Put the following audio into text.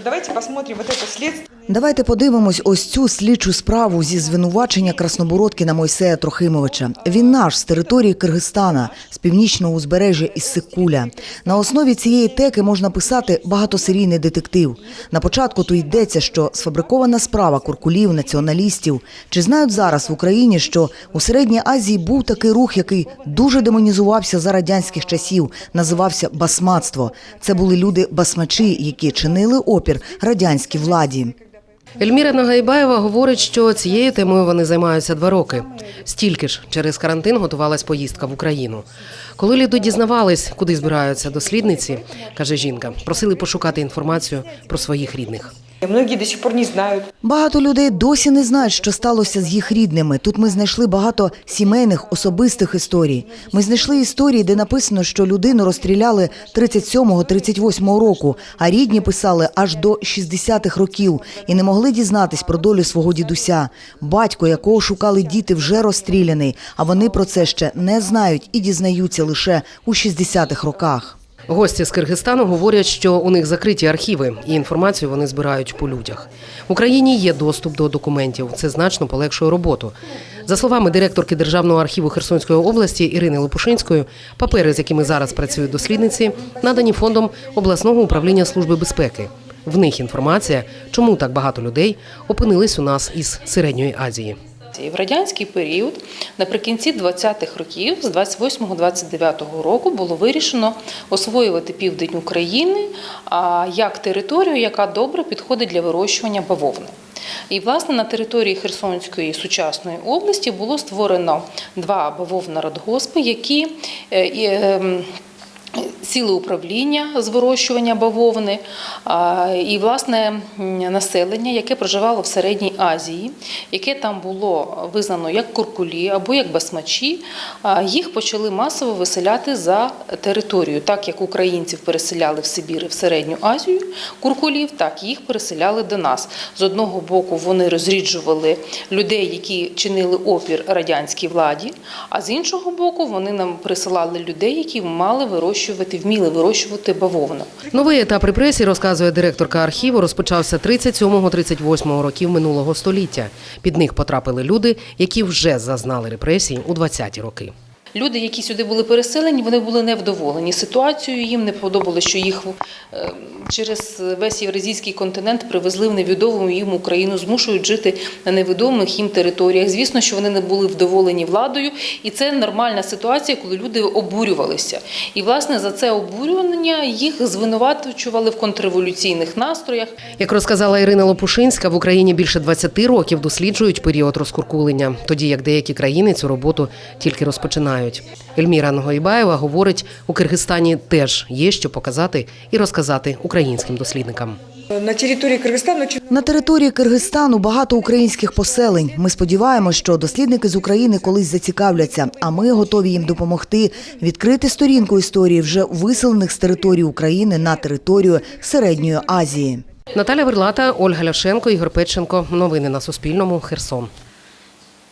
Давайте посмотрим вот это следствие. Давайте подивимось ось цю слідчу справу зі звинувачення Краснобородкіна Мойсея Трохимовича. Він наш з території Киргизстана, з північного узбережжя із Сикуля. На основі цієї теки можна писати багатосерійний детектив. На початку то йдеться, що сфабрикована справа куркулів, націоналістів. Чи знають зараз в Україні, що у Середній Азії був такий рух, який дуже демонізувався за радянських часів, називався басматство. Це були люди басмачі, які чинили опір радянській владі. Ельміра Нагайбаєва говорить, що цією темою вони займаються два роки. Стільки ж через карантин готувалась поїздка в Україну. Коли люди дізнавались, куди збираються дослідниці, каже жінка, просили пошукати інформацію про своїх рідних. Многие до сих пор не знают. Багато людей досі не знають, що сталося з їх рідними. Тут ми знайшли багато сімейних особистих історій. Ми знайшли історії, де написано, що людину розстріляли 37-38 року, а рідні писали аж до 60-х років і не могли дізнатись про долю свого дідуся. Батько, якого шукали діти, вже розстріляний, а вони про це ще не знають і дізнаються лише у 60-х роках. Гості з Киргизстану говорять, що у них закриті архіви, і інформацію вони збирають по людях. В Україні є доступ до документів. Це значно полегшує роботу. За словами директорки Державного архіву Херсонської області Ірини Лопушинської, папери, з якими зараз працюють дослідниці, надані фондом обласного управління служби безпеки. В них інформація, чому так багато людей опинились у нас із середньої Азії. І в радянський період, наприкінці 20-х років, з 28-29 року, було вирішено освоювати південь України як територію, яка добре підходить для вирощування бавовни. І, власне, на території Херсонської сучасної області було створено два бавовна-радгоспи, які е, ем, Ціле управління з вирощування бавовни і власне населення, яке проживало в Середній Азії, яке там було визнано як куркулі або як басмачі, їх почали масово виселяти за територію. Так як українців переселяли в Сибір і в Середню Азію куркулів, так їх переселяли до нас. З одного боку вони розріджували людей, які чинили опір радянській владі, а з іншого боку вони нам присилали людей, які мали вирощувати, вміли вирощувати бавовну. Новий етап репресій, розказує директорка архіву, розпочався 37-38 років минулого століття. Під них потрапили люди, які вже зазнали репресій у 20-ті роки. Люди, які сюди були переселені, вони були невдоволені ситуацією. Їм не подобалося, що їх е, через весь євразійський континент привезли в невідому їм Україну, змушують жити на невідомих їм територіях. Звісно, що вони не були вдоволені владою, і це нормальна ситуація, коли люди обурювалися. І власне за це обурювання їх звинувачували в контрреволюційних настроях. Як розказала Ірина Лопушинська, в Україні більше 20 років досліджують період розкуркулення, тоді як деякі країни цю роботу тільки розпочинають. Ельміра Нгойбаєва говорить, у Киргизстані теж є що показати і розказати українським дослідникам. На территории Кыргызстана очень На території Киргизстану багато українських поселень. Ми сподіваємося, що дослідники з України колись зацікавляться, а ми готові їм допомогти відкрити сторінку історії вже виселених з території України на територію Середньої Азії. Наталя Верлата, Ольга Ляшенко, Ігор Петченко. Новини на Суспільному. Херсон.